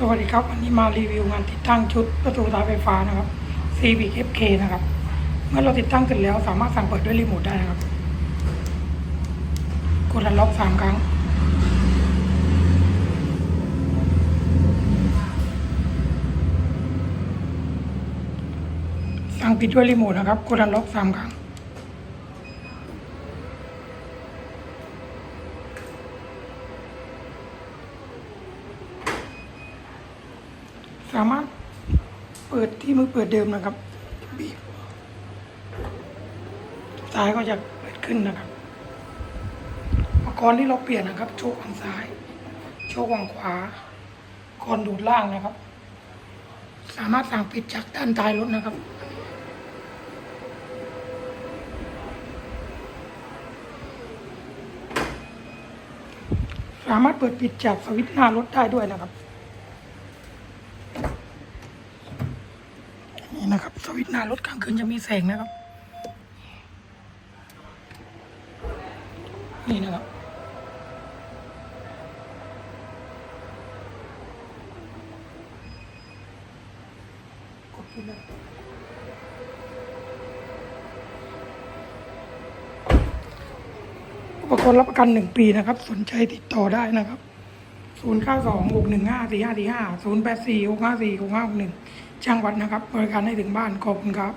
สวัสดีครับ วันนี้มารีวิวงานติดตั้งชุดประตูท้ายไฟฟ้านะครับ Civic FK นะครับ เมื่อเราติดตั้งเสร็จแล้วสามารถสั่งเปิดด้วยรีโมทได้นะครับ กดล็อกสามครั้ง สั่งปิดด้วยรีโมทนะครับ กดล็อกสามครั้ง สามารถเปิดที่มือเปิดเดิมนะครับบีบซ้ายก็จะเปิดขึ้นนะครับอุปกรณ์ที่เราเปลี่ยนนะครับ โชคฝั่งซ้าย โชคฝั่งขวาก่อนดูดล่างนะครับ สามารถสั่งปิดจากด้านท้ายรถนะครับสามารถเปิดปิดจากสวิตช์หน้ารถได้ด้วยนะครับี่นะครับ สวิตช์หน้ารถกลางคืนจะมีแสงนะครับ นี่นะครับอุปกรณ์รับประกันหนึ่งปีนะครับ สนใจติดต่อได้นะครับศูนย์เก้าสองหกหนึ่งห้าสี่ห้าสี่ห้าศูนย์แปดสี่2 6 1 5 4 5 4 5 0 8 4 6 5หนึ่ง ช่างวัดนะครับ บริการให้ถึงบ้านขอบคุณครับ